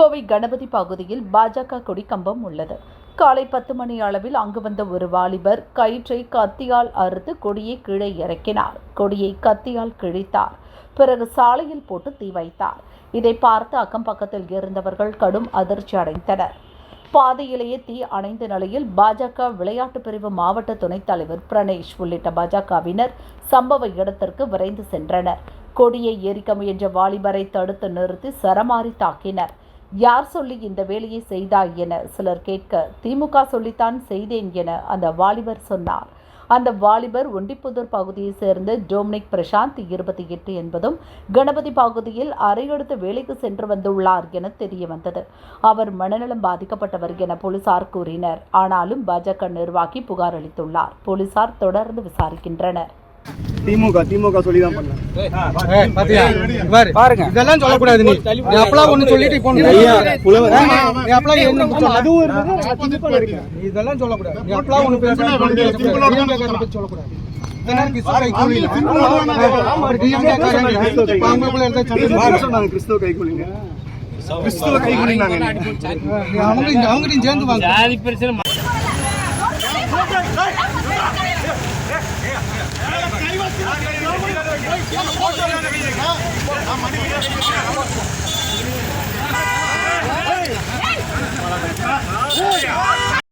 கோவை கணபதி பகுதியில் பாஜக கொடி கம்பம் உள்ளது. காலை பத்து மணி அளவில் அங்கு வந்த ஒரு வாலிபர் கயிற்றை கத்தியால் அறுத்து கொடியை கீழே இறக்கினார். கொடியை கத்தியால் கிழித்தார். பிறகு சாலையில் போட்டு தீ வைத்தார். இதை பார்த்து அக்கம் பக்கத்தில் இருந்தவர்கள் கடும் அதிர்ச்சி அடைந்தனர். பாதையிலேயே தீ அணைந்த நிலையில் பாஜக விளையாட்டு பிரிவு மாவட்ட துணைத் தலைவர் பிரணேஷ் உள்ளிட்ட பாஜகவினர் சம்பவ இடத்திற்கு விரைந்து சென்றனர். கொடியை எரிக்க முயன்ற வாலிபரை தடுத்து நிறுத்தி சரமாரி தாக்கினர். யார் சொல்லி இந்த வேலையை செய்தாய் என சிலர் கேட்க திமுக சொல்லித்தான் செய்தேன் என அந்த வாலிபர் சொன்னார். அந்த வாலிபர் ஒண்டிப்புதூர் பகுதியைச் சேர்ந்த டொமினிக் பிரசாந்த் இருபத்தி எட்டு என்பதும் கணபதி பகுதியில் அறையெடுத்து வேலைக்கு சென்று வந்துள்ளார் என தெரிய வந்தது. அவர் மனநலம் பாதிக்கப்பட்டவர் என போலீசார் கூறினர். ஆனாலும் பாஜக நிர்வாகி புகார் அளித்துள்ளார். போலீசார் தொடர்ந்து விசாரிக்கின்றனர். திமுக திமுக சொல்லி தான் பண்ணேன் ஏய், பாத்தியா? பாரு. பாருங்க. இதெல்லாம் சொல்லக்கூடாது நீ. நீ அப்பலாம் ஒண்ணு சொல்லிட்டு இப்போ. நீ அப்பலாம் என்ன? அதுவும் இருக்கு. நீ இதெல்லாம் சொல்லக்கூடாது. நீ அப்பலாம் ஒண்ணு பத்தி சொல்லக்கூடாது. கிறிஸ்துவ. சொன்னாங்க கிறிஸ்துவ கைக்கூலிங்க. கிறிஸ்துவ கைக்கூலிங்க நீ அவங்க அவங்ககிட்டயும் சேர்ந்து வாங்க. கைவசம்